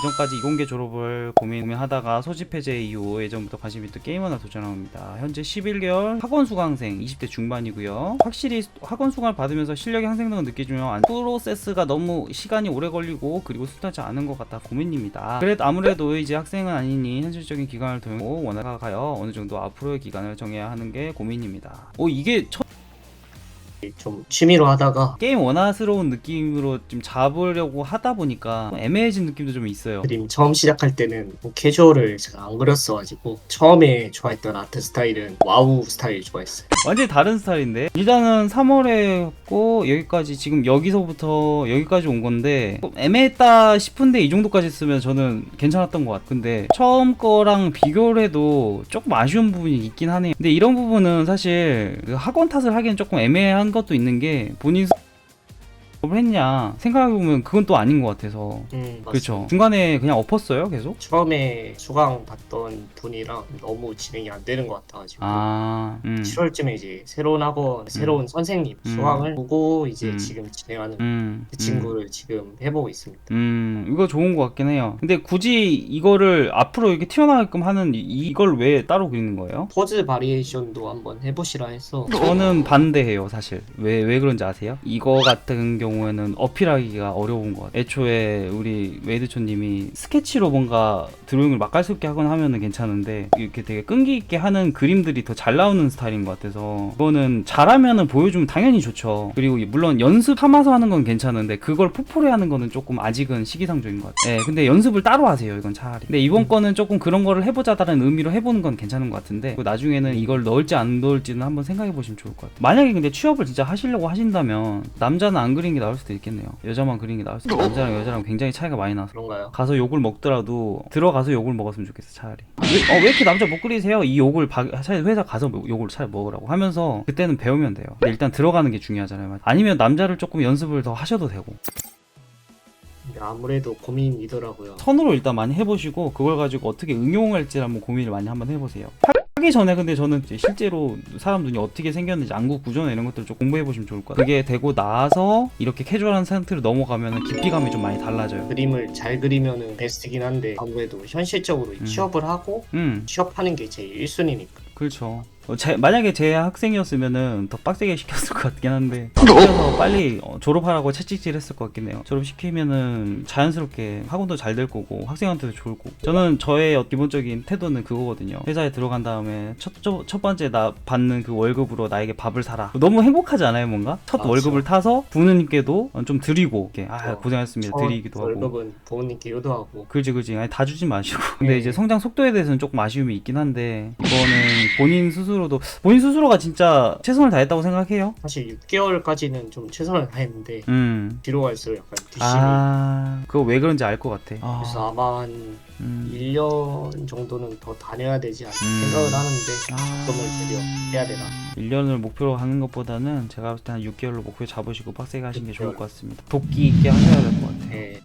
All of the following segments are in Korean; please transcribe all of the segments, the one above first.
이전까지 이공계 졸업을 고민하다가 소집 해제 이후 예전부터 관심이 있던 게이머나 도전합니다. 현재 11개월 학원 수강생 20대 중반이고요. 확실히 학원 수강을 받으면서 실력의 향상등을 느끼지만 프로세스가 너무 시간이 오래 걸리고 그리고 순탄치 않은 것 같아 고민입니다. 그래도 아무래도 이제 학생은 아니니 현실적인 기간을 두고 원화가요 어느 정도 앞으로의 기간을 정해야 하는 게 고민입니다. 오 이게 첫 좀 취미로 하다가 게임 원화스러운 느낌으로 좀 잡으려고 하다 보니까 애매해진 느낌도 좀 있어요. 그림 처음 시작할 때는 뭐 캐주얼을 제가 안 그렸어가지고 처음에 좋아했던 아트 스타일은 와우 스타일 좋아했어요. 완전히 다른 스타일인데 일단은 3월에 했고 여기까지 지금 여기서부터 여기까지 온 건데 좀 애매했다 싶은데 이 정도까지 쓰면 저는 괜찮았던 것 같아요 근데 처음 거랑 비교를 해도 조금 아쉬운 부분이 있긴 하네요 근데 이런 부분은 사실 그 학원 탓을 하기엔 조금 애매한 것도 있는 게 본인 을 했냐 생각해보면 그건 또 아닌 것 같아서 음. 그렇죠 중간에 그냥 엎었어요 계속 처음에 수강 받던 분이랑 너무 진행이 안 되는 것 같아가지고 아 음. 7월쯤에 이제 새로운 학원, 새로운 선생님 음. 수강을 보고 이제 음. 지금 진행하는 음, 그 친구를 지금 해보고 있습니다. 음, 이거 좋은 것 같긴 해요. 근데 굳이 이거를 앞으로 이렇게 튀어나가게끔 하는 이- 이걸 왜 따로 그리는 거예요? 포즈 바리에이션도 한번 해보시라 해서 저는 반대해요, 사실. 왜, 왜 그런지 아세요? 이거 같은 경우 에는 어필하기가 어려운 것 같아요. 애초에 우리 웨이드초님이 스케치로 뭔가 드로잉을 맛깔스럽게 하거나 하면은 괜찮은데, 이렇게 되게 끈기 있게 하는 그림들이 더 잘 나오는 스타일인 것 같아서, 이거는 잘하면은 보여주면 당연히 좋죠. 그리고 물론 연습 삼아서 하는 건 괜찮은데, 그걸 포포리 하는 거는 조금 아직은 시기상조인 것 같아요. 예, 근데 연습을 따로 하세요, 이건 차라리. 근데 이번 거는 조금 그런 거를 해보자다는 의미로 해보는 건 괜찮은 것 같은데, 그 나중에는 이걸 넣을지 안 넣을지는 한번 생각해 보시면 좋을 것 같아요. 만약에 근데 취업을 진짜 하시려고 하신다면, 남자는 안 그리는 게 나을 수도 있겠네요. 여자만 그리는 게 나을 수도 있고, 남자랑 여자랑 굉장히 차이가 많이 나서. 그런가요? 가서 욕을 먹더라도 들어가서 욕을 먹었으면 좋겠어 차라리 왜, 어, 왜 이렇게 남자 못 그리세요? 이 욕을 바, 차라리 회사 가서 뭐 욕을 차라리 먹으라고 하면서 그때는 배우면 돼요 근데 일단 들어가는 게 중요하잖아요 아니면 남자를 조금 연습을 더 하셔도 되고 아무래도 고민이더라고요. 선으로 일단 많이 해보시고 그걸 가지고 어떻게 응용할지 한번 고민을 많이 한번 해보세요 하기 전에 근데 저는 실제로 사람 눈이 어떻게 생겼는지 안구 구조나 이런 것들을 좀 공부해 보시면 좋을 것 같아요 그게 되고 나서 이렇게 캐주얼한 상태로 넘어가면 깊이감이 좀 많이 달라져요 그림을 잘 그리면은 베스트긴 한데 아무래도 현실적으로 음. 취업을 하고 음 취업하는 게 제일 1순위니까. 그렇죠. 어, 제- 만약에 제 학생이었으면은 더 빡세게 시켰을 것 같긴 한데 시켜서 빨리 어, 졸업하라고 채찍질 했을 것 같긴 해요. 졸업 시키면은 자연스럽게 학원도 잘 될 거고 학생한테도 좋을 거고 저는 저의 어- 기본적인 태도는 그거거든요. 회사에 들어간 다음에 첫, 첫, 첫 번째 나 받는 그 월급으로 나에게 밥을 사라. 너무 행복하지 않아요 뭔가? 첫 맞아. 월급을 타서 부모님께도 좀 드리고 이렇게 아 어, 고생하셨습니다 첫 드리기도 하고 월급은 부모님께 효도하고 그지 그지 아니 다 주진 마시고 근데 네. 이제 성장 속도에 대해서는 조금 아쉬움이 있긴 한데 이거는 본인 스스로 도 본인 스스로가 진짜 최선을 다했다고 생각해요 사실 6개월까지는 좀 최선을 다했는데 음. 뒤로 갈수록 약간 뒷심이 아 그거 왜 그런지 알 것 같아 아, 그래서 아마 한 음. 1년 정도는 더 다녀야 되지 않나 음. 생각을 하는데 아... 그걸 되려 해야 되나 1년을 목표로 하는 것보다는 제가 봤을 때한 6개월로 목표 잡으시고 빡세게 하시는 게 좋을 6개월. 것 같습니다 도끼 있게 하셔야 될 것 같아요 예,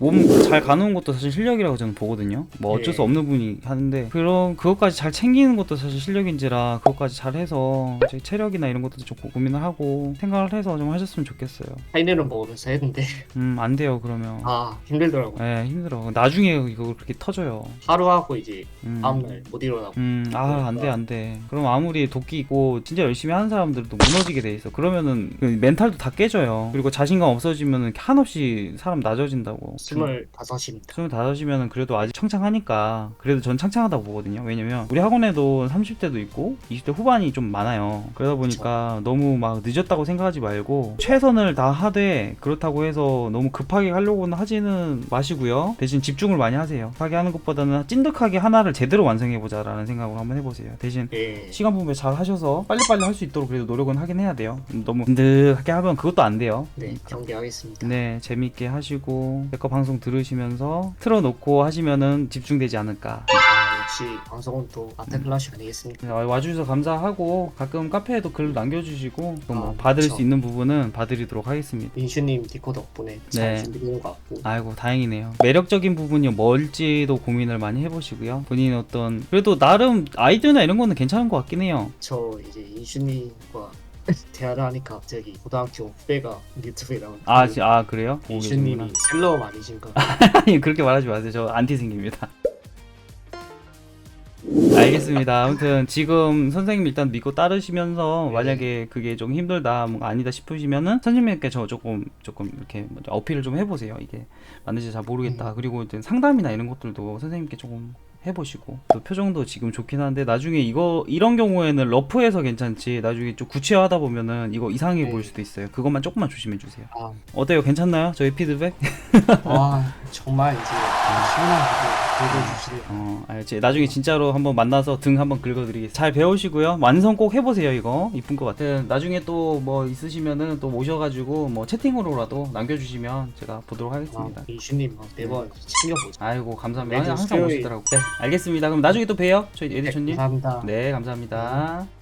몸 잘 가누는 것도 사실 실력이라고 저는 보거든요. 뭐 어쩔 수 예. 없는 분이 하는데 그런 그것까지 잘 챙기는 것도 사실 실력인지라 그것까지 잘 해서 제 체력이나 이런 것도 좀 고- 고민을 하고 생각을 해서 좀 하셨으면 좋겠어요. 파이널은 먹으면서 했는데 음 안 돼요 그러면. 아 힘들더라고 예 힘들어. 나중에 이거 그렇게 터져요. 하루 하고 이제 음. 다음날 못 일어나고 음, 아, 안 돼, 안 돼. 그럼 아무리 도끼고 진짜 열심히 하는 사람들도 무너지게 돼 있어. 그러면은 그 멘탈도 다 깨져요. 그리고 자신감 없어지면은 한없이 사람 낮아진다고. 25입니다. 25이면 그래도 아직 창창하니까 그래도 전 창창하다고 보거든요. 왜냐면 우리 학원에도 30대도 있고 20대 후반이 좀 많아요. 그러다 보니까 너무 막 늦었다고 생각하지 말고 최선을 다 하되 그렇다고 해서 너무 급하게 하려고는 하지는 마시고요. 대신 집중을 많이 하세요. 급하게 하는 것보다는 찐득하게 하나를 제대로 완성해보자 라는 생각으로 한번 해보세요. 대신 예. 시간 분배 잘 하셔서 빨리빨리 할 수 있도록 그래도 노력은 하긴 해야 돼요. 너무 든든하게 하면 그것도 안 돼요. 네, 경계하겠습니다. 네, 재밌게 하시고 제거 방송 들으시면서 틀어놓고 하시면은 집중되지 않을까. 아, 역시 방송은 또 아테클라시 아니겠습니까? 네, 와주셔서 감사하고 가끔 카페에도 글 남겨주시고 또뭐 아, 받을 그쵸. 수 있는 부분은 봐드리도록 하겠습니다. 민슈님 디코 덕분에 잘 네. 준비된 것 같고 아이고 다행이네요. 매력적인 부분이 뭘지도 고민을 많이 해보시고요. 본인 어떤 그래도 나름 아이디어나 이런 거는 괜찮은 것 같긴 해요. 저 이제 인슈님과 대화를 하니까 갑자기 고등학교 후배가 유튜브에 나온 아, 지- 아 그래요? 이슈님이. 셀럽 아니신가? 아니 그렇게 말하지 마세요. 저 안티 생깁니다. 알겠습니다. 아무튼 지금 선생님 일단 믿고 따르시면서 네. 만약에 그게 좀 힘들다, 뭔가 아니다 싶으시면은 선생님께 저 조금 조금 이렇게 먼저 어필을 좀 해보세요. 이게 맞는지 잘 모르겠다. 그리고 이제 상담이나 이런 것들도 선생님께 조금 해보시고 또 표정도 지금 좋긴 한데 나중에 이거 이런 경우에는 러프해서 괜찮지 나중에 좀 구체화하다 보면은 이거 이상해 네. 보일 수도 있어요. 그것만 조금만 조심해 주세요. 아, 어때요? 괜찮나요? 저희 피드백? 와 정말 이제 시원한 긁어주시네요. 어, 알지. 나중에 진짜로 한번 만나서 등 한번 긁어드리겠습니다. 잘 배우시고요. 완성 꼭 해보세요, 이거. 이쁜 것 같아요. 나중에 또 뭐 있으시면은 또 모셔가지고 뭐 채팅으로라도 남겨주시면 제가 보도록 아, 하겠습니다. 이슈님 어, 매번 챙겨보자. 아이고, 감사합니다. 매주 항상 수요일. 오시더라고. 네, 알겠습니다. 그럼 나중에 또 봬요. 저희 네, 에디션님. 감사합니다. 네, 감사합니다.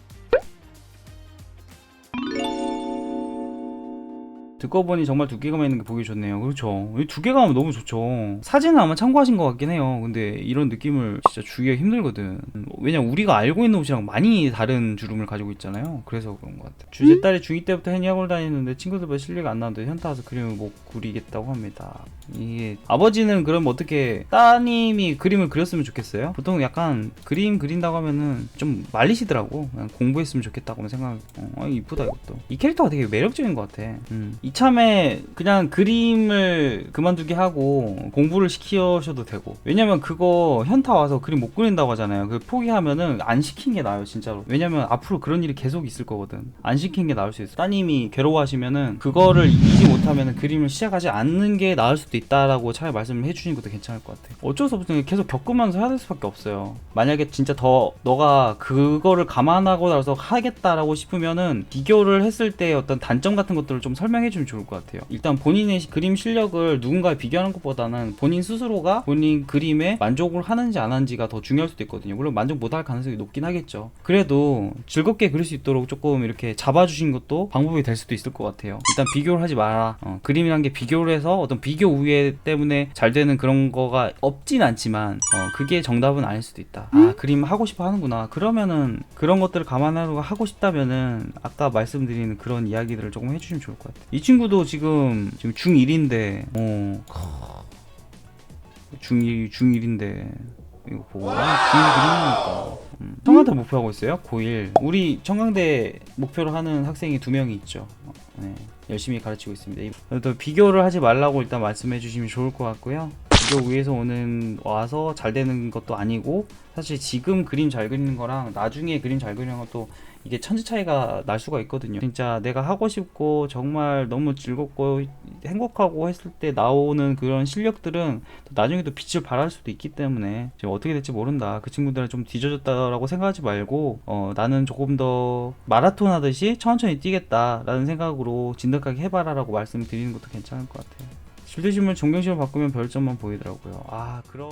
듣고 보니 정말 두께감 있는 게 보기 좋네요. 그렇죠. 이 두께감은 너무 좋죠. 사진은 아마 참고하신 것 같긴 해요. 근데 이런 느낌을 진짜 주기가 힘들거든. 왜냐면 우리가 알고 있는 옷이랑 많이 다른 주름을 가지고 있잖아요. 그래서 그런 것 같아요. 주제 딸이 중2 때부터 해니 학원 다니는데 친구들보다 실력이 안 나는데 현타 와서 그림을 못 그리겠다고 합니다. 이게 아버지는 그럼 어떻게 따님이 그림을 그렸으면 좋겠어요? 보통 약간 그림 그린다고 하면은 좀 말리시더라고. 그냥 공부했으면 좋겠다고 생각. 어, 아, 이쁘다 이것도. 이 캐릭터가 되게 매력적인 것 같아. 음. 이참에 그냥 그림을 그만두게 하고 공부를 시키셔도 되고. 왜냐면 그거 현타 와서 그림 못 그린다고 하잖아요. 그 포기하면은 안 시킨 게 나아요, 진짜로. 왜냐면 앞으로 그런 일이 계속 있을 거거든. 안 시킨 게 나을 수 있어. 따님이 괴로워하시면은 그거를 이기지 못하면은 그림을 시작하지 않는 게 나을 수도 있다라고 차라리 말씀을 해주시는 것도 괜찮을 것 같아. 어쩔 수 없으니까 계속 겪으면서 해야 될 수밖에 없어요. 만약에 진짜 더 너가 그거를 감안하고 나서 하겠다라고 싶으면은 비교를 했을 때 어떤 단점 같은 것들을 좀 설명해 주면 좋을 것 같아요. 일단 본인의 시- 그림 실력을 누군가에 비교하는 것보다는 본인 스스로가 본인 그림에 만족을 하는지 안 하는지가 더 중요할 수도 있거든요. 물론 만족 못할 가능성이 높긴 하겠죠. 그래도 즐겁게 그릴 수 있도록 조금 이렇게 잡아주신 것도 방법이 될 수도 있을 것 같아요. 일단 비교를 하지 마라. 어, 그림이란 게 비교를 해서 어떤 비교 우회 때문에 잘 되는 그런 거가 없진 않지만 어, 그게 정답은 아닐 수도 있다. 아 그림 하고 싶어 하는구나. 그러면은 그런 것들을 감안하고 하고 싶다면은 아까 말씀드린 그런 이야기들을 조금 해주시면 좋을 것 같아요. 이 친구도 지금 지금 중1인데 어 중1 중1인데 이거 보고 아, 중1 그림이니까 음. 청강대 목표하고 있어요. 고1 우리 청강대 목표로 하는 학생이 두 명이 있죠. 어, 네, 열심히 가르치고 있습니다. 또 비교를 하지 말라고 일단 말씀해 주시면 좋을 것 같고요. 비교 위해서 오는 와서 잘 되는 것도 아니고 사실 지금 그림 잘 그리는 거랑 나중에 그림 잘 그리는 것도 이게 천지 차이가 날 수가 있거든요. 진짜 내가 하고 싶고 정말 너무 즐겁고 행복하고 했을 때 나오는 그런 실력들은 또 나중에 또 빛을 발할 수도 있기 때문에 지금 어떻게 될지 모른다. 그 친구들은 좀 뒤져졌다라고 생각하지 말고 어, 나는 조금 더 마라톤 하듯이 천천히 뛰겠다라는 생각으로 진득하게 해봐라라고 말씀드리는 것도 괜찮을 것 같아요. 실드심을 정경심을 바꾸면 별점만 보이더라고요. 아 그런